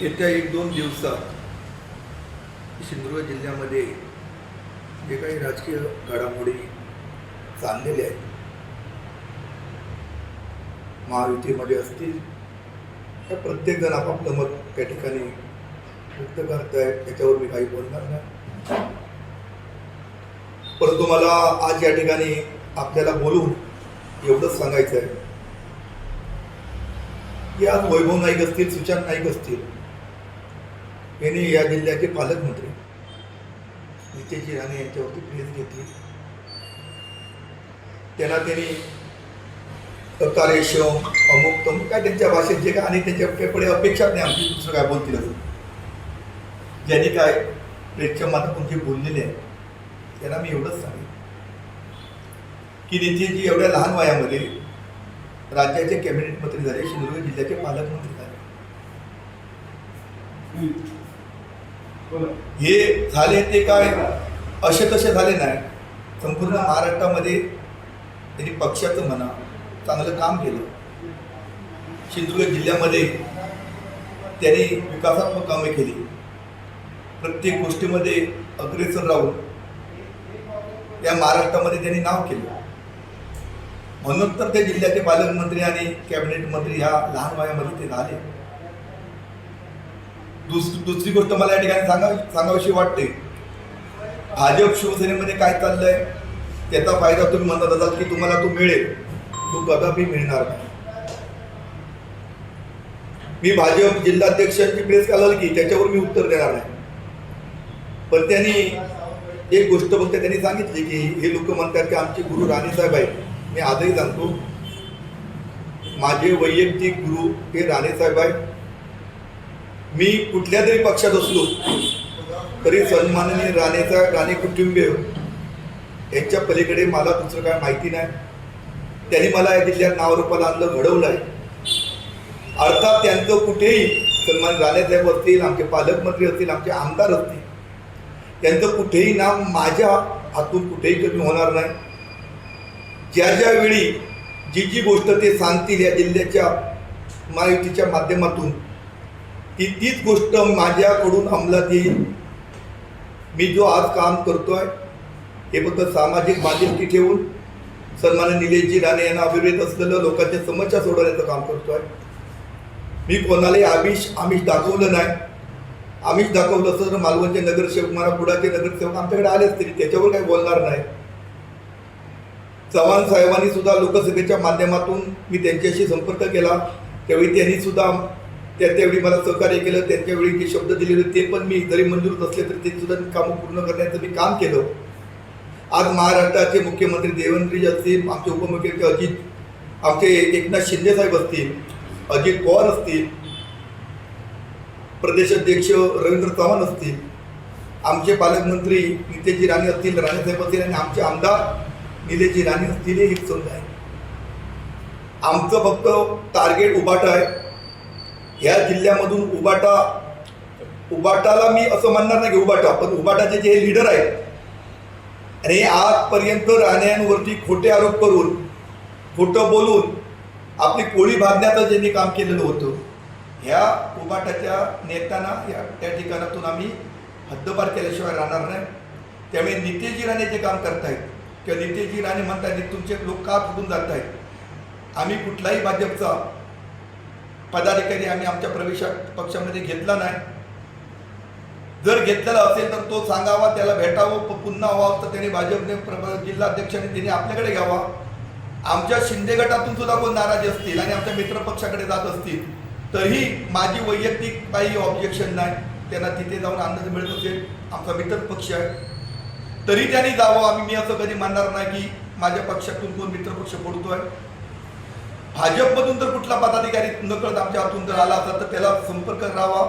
येत्या एक दोन दिवसात सिंधुदुर्ग जिल्ह्यामध्ये जे काही राजकीय घडामोडी चाललेल्या आहेत महायुतीमध्ये असतील तर प्रत्येकजण आपापलं मत त्या ठिकाणी व्यक्त करत त्याच्यावर मी काही बोलणार नाही. परंतु मला आज या ठिकाणी आपल्याला बोलून एवढंच सांगायचं आहे की आज वैभव नाईक असतील सुशांत नाईक असतील यांनी या जिल्ह्याचे पालकमंत्री नितेशजी राणे यांच्यावरती प्रेस घेतली. त्यांना त्यांनी अकारेशम अमुक तमुक काय त्यांच्या भाषेत जे काय आणि त्यांच्या पुढे अपेक्षा नाही आमची दुसरं काय बोलतील असं ज्यांनी काय प्रेक्षक माध्यमातून जे बोललेले आहे त्यांना मी एवढंच सांगेन. की नितेशजी एवढ्या लहान वयामध्ये राज्याचे कॅबिनेट मंत्री झाले सिंधुदुर्ग जिल्ह्याचे पालकमंत्री झाले. हे झाले ते काय? असे तसे झाले नाही. संपूर्ण महाराष्ट्रामध्ये त्यांनी पक्षाचं म्हणा चांगलं काम केलं. सिंधुदुर्ग जिल्ह्यामध्ये त्यांनी विकासात्मक कामे केली. प्रत्येक गोष्टीमध्ये अग्रेसर राहून या महाराष्ट्रामध्ये त्यांनी नाव केलं. म्हणून तर त्या जिल्ह्याचे पालकमंत्री आणि कॅबिनेट मंत्री ह्या लहान वयामध्ये ते झाले. दुस दुसरी गोष्ट मला या ठिकाणी सांगा सांगावीशी वाटते. भाजप शिवसेनेमध्ये काय चाललंय? त्याचा फायदा तुम्ही म्हणत असाल की तुम्हाला तो मिळेल. तो कदापि मिळणार नाही. मी भाजप जिल्हाध्यक्षांची प्रेस काढाल की त्याच्यावर मी उत्तर देणार नाही. पण त्यांनी एक गोष्ट फक्त त्यांनी सांगितली की हे लोक म्हणतात की आमचे गुरु राणेसाहेब आहेत. मी आजही सांगतो माझे वैयक्तिक गुरु हे राणेसाहेब आहेत. मी कुठल्या तरी पक्षात असलो तरी सन्माननीय राणेचा राणे कुटुंबीय यांच्या पलीकडे मला दुसरं काय माहिती नाही. त्यांनी मला या जिल्ह्यात नावरूपाला आणलं घडवलं आहे अर्थात त्यांचं कुठेही सन्मान राणेसाहेब असतील आमचे पालकमंत्री असतील आमचे आमदार असतील त्यांचं कुठेही नाम माझ्या हातून कुठेही कमी होणार नाही. ज्या ज्या वेळी जी जी गोष्ट ते सांगतील या जिल्ह्याच्या महायुतीच्या माध्यमातून ती तीच गोष्ट माझ्याकडून अंमलात येईल. मी जो आज काम करतो आहे हे फक्त सामाजिक बांधिलकी ठेवून सन्मान निलेशजी राणे यांना अभिप्रेत असलेलं लोकांच्या समस्या सोडवण्याचं काम करतो आहे मी कोणालाही आमिष आमिष दाखवलं नाही. आमिष दाखवलं असतं तर मालवणचे नगरसेवक मला कुडाचे नगरसेवक आमच्याकडे आलेच तरी त्याच्यावर काही बोलणार नाही. चव्हाण साहेबांनी सुद्धा लोकसभेच्या माध्यमातून मी त्यांच्याशी संपर्क केला. त्यावेळी त्यांनी सुद्धा त्या त्यावेळी मला सहकार्य केलं त्यांच्यावेळी जे शब्द दिले होते ते पण मी जरी मंजूर नसले तरी ते सुद्धा मी कामं पूर्ण करण्याचं मी काम केलं. आज महाराष्ट्राचे मुख्यमंत्री देवेंद्रजी असतील आमचे उपमुख्यमंत्री अजित आमचे एकनाथ शिंदे साहेब असतील अजित पवार असतील प्रदेशाध्यक्ष रवींद्र चव्हाण असतील आमचे पालकमंत्री नितेशजी राणे असतील राणेसाहेब असतील आणि आमचे आमदार निलेशजी राणे असतील हे समजा आहे. आमचं फक्त टार्गेट उभाट आहे. ह्या जिल्ह्यामधून उबाटा उबाटाला मी असं म्हणणार नाही की उबाटा पण उबाटाचे जे लीडर आहेत आणि आजपर्यंत राण्यांवरती खोटे आरोप करून खोटं बोलून आपली कोळी बांधण्याचं ज्यांनी काम केलेलं होतं ह्या उबाटाच्या नेत्यांना या त्या ठिकाणातून आम्ही हद्दपार केल्याशिवाय राहणार नाही. त्यामुळे नितेशजी राणे जे काम करतायत किंवा नितेशजी राणे म्हणतायत तुमचे लोक का फुटून जात आहेत आम्ही कुठलाही भाजपचा पदाधिकारी आम्ही आमच्या प्रवेशा पक्षामध्ये घेतला नाही. जर घेतलेला असेल तर तो सांगावा त्याला भेटावं पुन्हा व्हावं तर त्यांनी भाजपने प्र- जिल्हाध्यक्षाने त्यांनी आपल्याकडे घ्यावा. आमच्या शिंदे गटातून सुद्धा कोण नाराजी असतील आणि आमच्या मित्र पक्षाकडे जात असतील तरीही माझी वैयक्तिक काही ऑब्जेक्शन नाही. त्यांना तिथे जाऊन आनंद मिळत असेल आमचा मित्र पक्ष आहे. तरी त्यांनी जावं. आम्ही मी असं कधी म्हणणार नाही की माझ्या पक्षातून कोण मित्रपक्ष आहे भाजपमधून जर कुठला पदाधिकारी नकळत आमच्या हातून जर आला असेल तर त्याला संपर्क करावा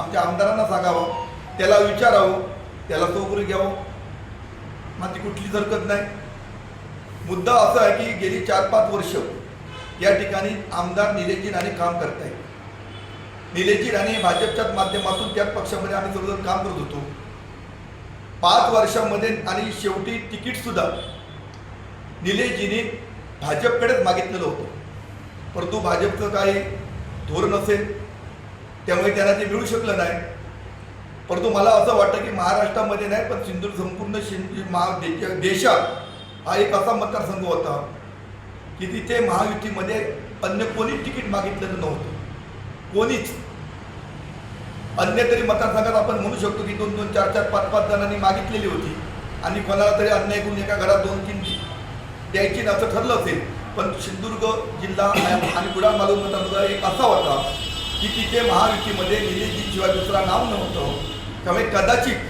आमच्या आमदारांना सांगावं त्याला विचारावं त्याला चौकरी घ्यावं. माझी कुठलीच हरकत नाही. मुद्दा असा आहे की गेली चार पाच वर्ष या ठिकाणी आमदार निलेशजी राणे काम करत आहेत. निलेशजी राणे भाजपच्याच माध्यमातून त्याच पक्षामध्ये आम्ही सर्वजण काम करत होतो. पाच वर्षामध्ये आणि शेवटी तिकीटसुद्धा निलेशजीने भाजपकडेच मागितलेलं होतं. परंतु भाजपचं काही धोरण असेल त्यामुळे त्यांना ते मिळू शकलं नाही. परंतु मला असं वाटतं की महाराष्ट्रामध्ये नाही पण सिंधुदुर्ग संपूर्ण सिंधू महा देशात हा एक असा मतदारसंघ होता की तिथे महायुतीमध्ये अन्य कोणीच तिकीट मागितलेलं नव्हतं. कोणीच. अन्य तरी मतदारसंघात आपण म्हणू शकतो की दोन दोन चार चार पाच पाच जणांनी मागितलेली होती आणि कोणाला तरी अन्याय करून एका घरात दोन तीन द्यायची असं ठरलं असेल. पण सिंधुदुर्ग जिल्हा आणि कुडाळ मालूम मतदारसंघ एक असा होता की तिथे महायुतीमध्ये निलेशजीशिवाय दुसरा नाव नव्हतं. त्यामुळे कदाचित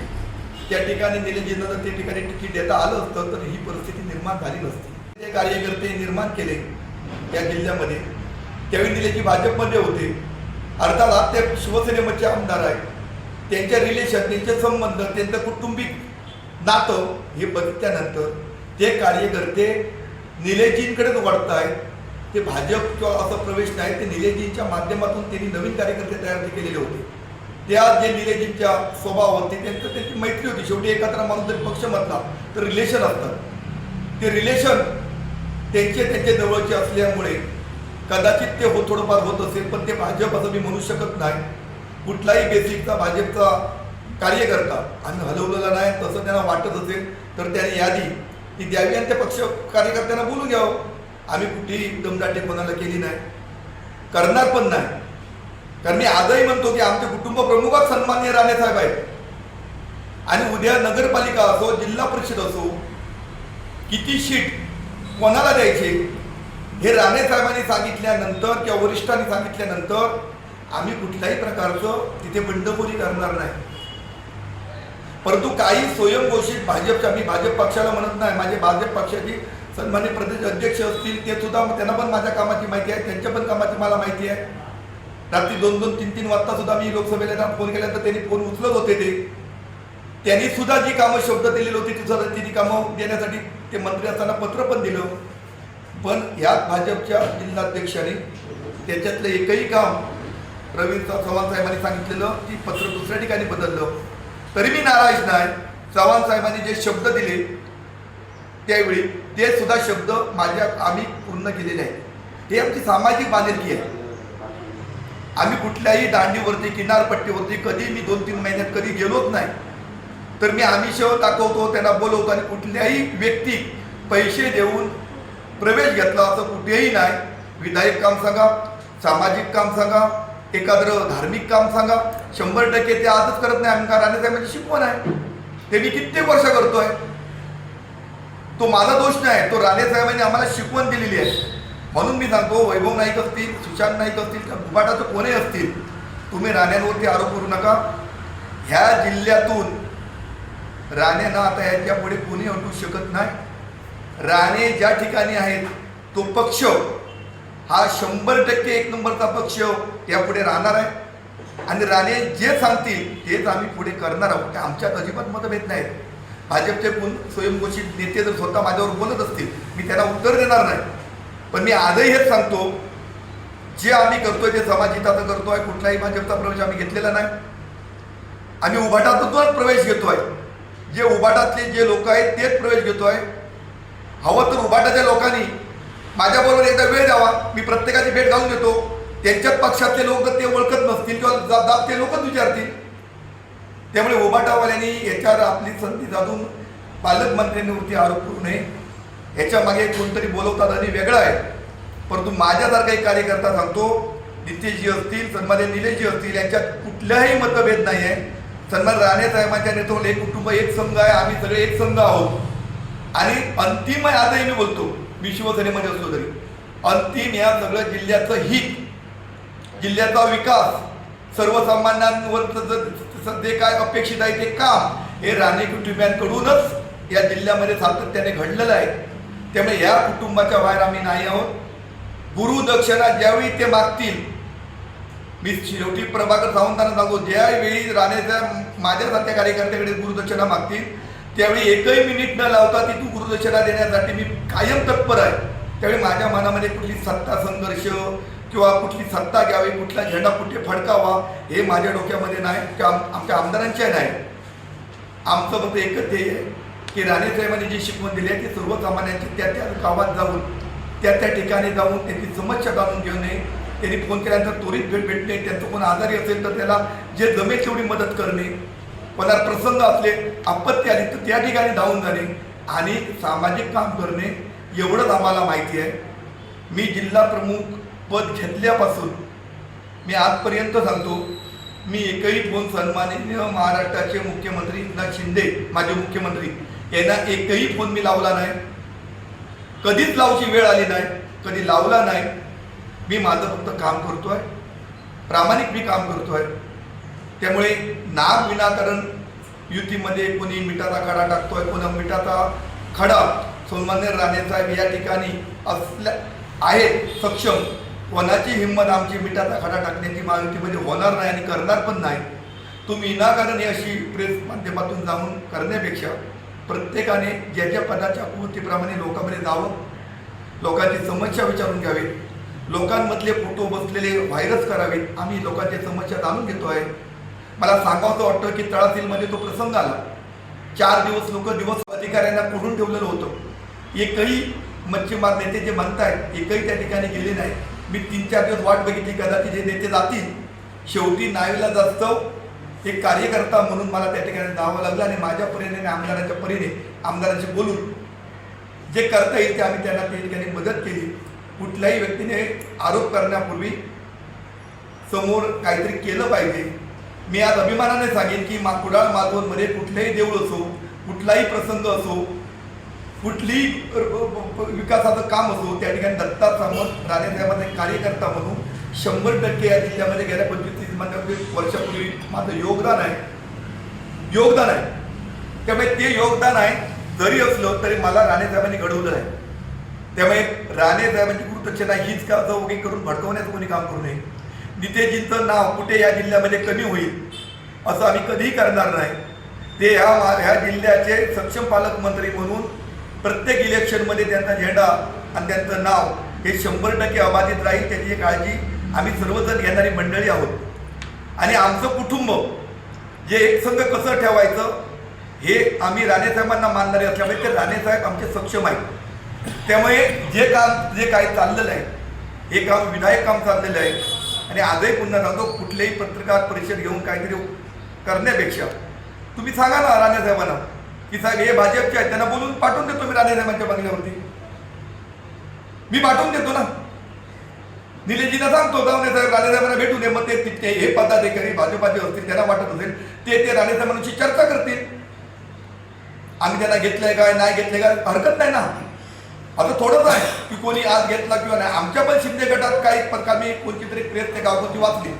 त्या ठिकाणी निलेशजींना जर त्या ठिकाणी तिकीट देता आलं असतं तर ही परिस्थिती निर्माण झाली नसती. ते कार्यकर्ते निर्माण केले या जिल्ह्यामध्ये त्यावेळी निलेशजी भाजपमध्ये होते. अर्थात ते शिवसेनेमध्ये आमदार आहेत. त्यांच्या रिलेशन त्यांचे संबंध त्यांचं कुटुंबिक नातं हे बघितल्यानंतर ते कार्यकर्ते निलेजींकडेच वाढत आहेत. ते भाजप किंवा असं प्रवेश नाही ते निलेजींच्या माध्यमातून त्यांनी नवीन कार्यकर्ते तयार केलेले होते. त्या जे निलेजींच्या स्वभाव होते त्यांचं त्यांची मैत्री होती. शेवटी एकत्र माणूस जर पक्ष म्हटला तर रिलेशन असतात. ते रिलेशन त्यांचे त्यांचे जवळचे असल्यामुळे कदाचित ते हो थोडंफार होत असेल पण ते भाजप असं मी म्हणू शकत नाही. कुठलाही बेसिकचा भाजपचा कार्यकर्ता आणि हलवलेला नाही तसं त्यांना वाटत असेल तर त्याने यादी ती द्यावी आणि त्या पक्ष कार्यकर्त्यांना बोलून घ्यावं आम्ही कुठेही दमदाटे कोणाला केली नाही. करणार पण नाही. कारण मी आजही म्हणतो की आमचे कुटुंब प्रमुखच सन्मान्य राणे साहेब आहेत. आणि उद्या नगरपालिका असो जिल्हा परिषद असो किती शीट कोणाला द्यायचे? हे राणे साहेबांनी सांगितल्यानंतर किंवा वरिष्ठांनी सांगितल्यानंतर आम्ही कुठल्याही प्रकारचं तिथे बंडखोरी करणार नाही. परंतु काही स्वयंघोषित भाजपच्या मी भाजप पक्षाला म्हणत नाही. माझे भाजप पक्षाचे सन्मान्य प्रदेश अध्यक्ष असतील ते सुद्धा त्यांना पण माझ्या कामाची माहिती आहे त्यांच्या पण कामाची मला माहिती आहे. रात्री दोन दोन तीन तीन वाजता सुद्धा मी लोकसभेला त्यांना फोन केल्यानंतर त्यांनी फोन उचलत होते ते. त्यांनी सुद्धा जी कामं शब्द दिलेली होती ती सुद्धा ती कामं देण्यासाठी ते मंत्री असताना पत्र पण दिलं. पण याच भाजपच्या जिल्हाध्यक्षाने त्याच्यातलं एकही काम प्रवीण चव्हाण साहेबांनी सांगितलेलं ती पत्र दुसऱ्या ठिकाणी बदललं. तरी मी नाराज नाही. चव्हाण साहेबांनी जे शब्द दिले त्यावेळी ते सुद्धा शब्द माझ्या आम्ही पूर्ण केलेले आहेत. हे आमची सामाजिक बांधिलकी आहे. आम्ही कुठल्याही दांडीवरती किनारपट्टीवरती कधी मी दोन तीन महिन्यात कधी गेलोच नाही. तर मी आमिष दाखवतो त्यांना बोलवतो आणि कुठल्याही व्यक्ती पैसे देऊन प्रवेश घेतला असं कुठेही नाही. विधायक काम सांगा सामाजिक काम सांगा एखादं धार्मिक काम सांगा. शंभर टक्के ते आजच करत नाही. आम्ही राणे साहेबांची शिकवण आहे. ते मी कित्येक वर्ष करतोय. तो माझा दोष नाही. तो राणे साहेबांनी आम्हाला शिकवण दिलेली आहे. म्हणून मी सांगतो वैभव नाईक असतील सुशांत नाईक असतील किंवा बुबाटाचं कोणी असतील तुम्ही राण्यांवरती आरोप करू नका. ह्या जिल्ह्यातून राण्यांना आता याच्यापुढे कोणी हटू शकत नाही. राणे ज्या ठिकाणी आहेत तो पक्ष हा शंभर टक्के एक नंबरचा पक्ष यापुढे राहणार आहे. आणि राणे जे सांगतील तेच आम्ही पुढे करणार आहोत. आमच्यात अजिबात मतभेद नाहीत. भाजपचे कोण स्वयंघोषित नेते जर स्वतः माझ्यावर बोलत असतील मी त्यांना उत्तर देणार नाही. पण मी आजही हेच सांगतो जे आम्ही करतोय ते समाजहिताचं करतोय कुठलाही भाजपचा प्रवेश आम्ही घेतलेला नाही. आम्ही उभाटातूनच प्रवेश घेतोय. जे उभाटातले जे लोक आहेत तेच प्रवेश घेतोय. हवं तर उभाटाच्या लोकांनी माझ्याबरोबर एकदा वेळ द्यावा. मी प्रत्येकाची भेट घालून देतो. त्यांच्याच पक्षातले लोक ते ओळखत नसतील किंवा जा- ते लोकच विचारतील. त्यामुळे ओबाटावाल्यांनी याच्यावर आपली संधी साधून पालकमंत्र्यांवरती आरोप करू नये. याच्या मागे कोणतरी बोलवतात आणि वेगळं आहे. परंतु माझ्यासारखा एक कार्यकर्ता सांगतो नितेशजी असतील सन्मान्य निलेशजी असतील यांच्यात कुठल्याही मतभेद नाही आहे सन्मान राणे साहेबांच्या नेतृत्वात एक कुटुंब एक संघ आहे. आम्ही सगळे एक संघ आहोत. आणि अंतिम आजही मी बोलतो. मी शिवसेनेमध्ये असलो तरी अंतिम या सगळं जिल्ह्याचं हित जिल्ह्याचा विकास सर्वसामान्यांवर ज- जे काय अपेक्षित आहे ते काम हे राणे कुटुंबियांकडूनच या जिल्ह्यामध्ये सातत्याने घडलेलं आहे. त्यामुळे या कुटुंबाच्या बाहेर आम्ही नाही आहोत. गुरु दक्षिणा ज्यावेळी ते मागतील मी शेवटी प्रभाकर सावंतांना सांगू ज्यावेळी राणेच्या माझ्यासारख्या कार्यकर्त्याकडे गुरुदक्षिणा मागतील त्यावेळी एकही मिनिट न लावता ती तू गुरुदक्षिणा देण्यासाठी मी कायम तत्पर आहे. त्यावेळी माझ्या मनामध्ये कुठली सत्ता संघर्ष किंवा कुठली सत्ता घ्यावी कुठला झेंडा कुठे फडकावा हे माझ्या डोक्यामध्ये नाही किंवा आम- आमच्या आमदारांच्या नाही. आमचं फक्त एकच ध्येय आहे की राणेसाहेबांनी जी शिकवण दिली आहे ती सर्वसामान्यांची त्या त्या गावात जाऊन त्या त्या ठिकाणी जाऊन त्यांची समस्या जाणून घेणे त्यांनी फोन केल्यानंतर त्वरित भेट भेटणे. त्यांचं कोण आजारी असेल तर त्याला जे जमेल तेवढी मदत करणे. कोणाला प्रसंग असले आपत्ती आली तर त्या ठिकाणी धावून जाणे आणि सामाजिक काम करणे एवढंच आम्हाला माहिती आहे. मी जिल्हा प्रमुख पद घेतल्यापासून मी आजपर्यंत सांगतो मी एकही फोन सन्माननीय महाराष्ट्राचे मुख्यमंत्री एकनाथ शिंदे माझे मुख्यमंत्री यांना एकही फोन मी लावला नाही. कधीच लावची वेळ आली नाही कधी लावला नाही. मी माझं फक्त काम करतो आहे प्रामाणिक मी काम करतो आहे त्यामुळे नाग विनाकारण युतीमध्ये कोणी मिठाचा खडा टाकतोय कोणा मिठाचा खडा. सन्मान्य राणेसाहेब या ठिकाणी असल्या आहेत सक्षम. कोणाची हिंमत आमची मिठाचा खडा टाकण्याची महायुतीमध्ये होणार नाही आणि करणार पण नाही. तुम्ही विनाकारण ही अशी प्रेस माध्यमातून जाऊन करण्यापेक्षा प्रत्येकाने ज्याच्या पदाच्या कृतीप्रमाणे लोकांमध्ये जावं लोकांची समस्या विचारून घ्यावी. लोकांमधले फोटो बसलेले व्हायरस करावेत. आम्ही लोकांच्या समस्या जाणून घेतो आहे मला सांगावं वाटतं की तळाशीलमध्ये तो प्रसंग आला. चार दिवस लोक दिवस अधिकाऱ्यांना कोरून ठेवलेलं होतं? एकही मच्छीमार नेते जे म्हणतायत एकही त्या ठिकाणी गेले नाही मी तीन चार दिवस वाट बघितली कदाचित जे नेते जातील. शेवटी नावीला जास्त एक कार्यकर्ता म्हणून मला त्या ठिकाणी जावं लागलं आणि माझ्या परीने आणि आमदाराच्या परीने आमदारांशी बोलून जे करता येईल ते आम्ही त्यांना त्या ठिकाणी मदत केली. कुठल्याही व्यक्तीने आरोप करण्यापूर्वी समोर काहीतरी केलं पाहिजे. मी आज अभिमानाने सांगेन की मा कुडाळ माधवनमध्ये कुठलेही देऊळ असो कुठलाही प्रसंग असो कुठलीही विकासाचं काम असो त्या ठिकाणी दत्ता सामंत राणेसाहेबांचा कार्यकर्ता म्हणून शंभर टक्के या जिल्ह्यामध्ये गेल्या पंचवीस तीस वर्षापूर्वी माझं योगदान आहे. योगदान आहे. त्यामुळे ते योगदान आहे जरी असलं तरी मला राणेसाहेबांनी घडवलं आहे. त्यामुळे राणेसाहेबांची कृतज्ञता हीच का चौकी करून भडकवण्याचं कोणी काम करू नये. नितेजींचं नाव कुठे या जिल्ह्यामध्ये कमी होईल असं आम्ही कधीही करणार नाही. ते ह्या मा- ह्या जिल्ह्याचे सक्षम पालकमंत्री म्हणून प्रत्येक इलेक्शनमध्ये त्यांचा झेंडा आणि त्यांचं नाव हे शंभर टक्के अबाधित राहील त्याची काळजी आम्ही सर्वजण घेणारी मंडळी आहोत. आणि आमचं कुटुंब जे एकसंघ कसं ठेवायचं हे आम्ही राणेसाहेबांना मानणारे असल्यामुळे ते राणेसाहेब आमचे सक्षम आहेत. त्यामुळे जे काम जे काही चाललेलं आहे हे काम विधायक काम चाललेलं आहे. आणि आजही पुन्हा सांगतो कुठल्याही पत्रकार परिषद घेऊन काहीतरी करण्यापेक्षा तुम्ही सांगा ना राणेसाहेबांना की साहेब हे भाजपचे आहेत त्यांना बोलून पाठवून देतो मी राणेसाहेबांच्या बंगल्यावरती. मी पाठवून देतो ना. निलेशजीला सांगतो जाऊन साहेब राणेसाहेबांना भेटून दे मग ते तिथे हे पदाधिकारी भाजपाचे असतील त्यांना वाटत असेल ते ते राणेसाहेबांशी चर्चा करतील. आम्ही त्यांना घेतलंय काय नाही घेतलंय काय हरकत नाही ना. असं थोडंच आहे की कोणी आज घेतला किंवा नाही. आमच्या पण शिंदे गटात काही प्रकार मी कोणती तरी प्रयत्न गावकोची वाचली.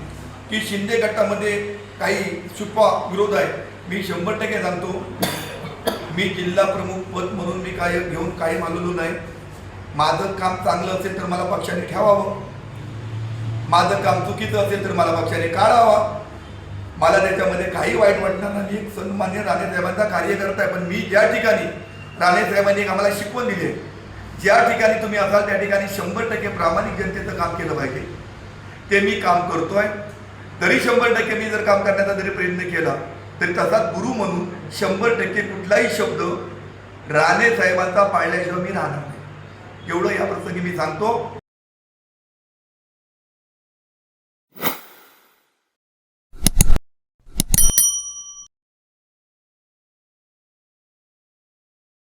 की शिंदे गटामध्ये काही छुपा विरोध आहे. मी शंभर टक्के सांगतो मी जिल्हा प्रमुख पद म्हणून मी काय घेऊन काही मागवलो नाही. माझं काम चांगलं असेल तर मला पक्षाने ठेवावं. माझं काम चुकीचं असेल तर मला पक्षाने काढावा. मला त्याच्यामध्ये काही वाईट वाटणार नाही. एक सन्मान्य राणेसाहेबांचा कार्यकर्ता आहे. पण मी ज्या ठिकाणी राणेसाहेबांनी एक आम्हाला शिकवण दिली आहे ज्या ठिकाणी तुम्ही असाल त्या ठिकाणी शंभर टक्के प्रामाणिक जनतेचं काम केलं पाहिजे. ते मी काम करतोय. तरी शंभर टक्के मी जर काम करण्याचा जरी प्रयत्न केला तरी तसाच गुरु म्हणून शंभर टक्के कुठलाही शब्द राणे साहेबांचा पाळल्याशिवाय मी राहणार नाही. एवढं या प्रसंगी मी सांगतो.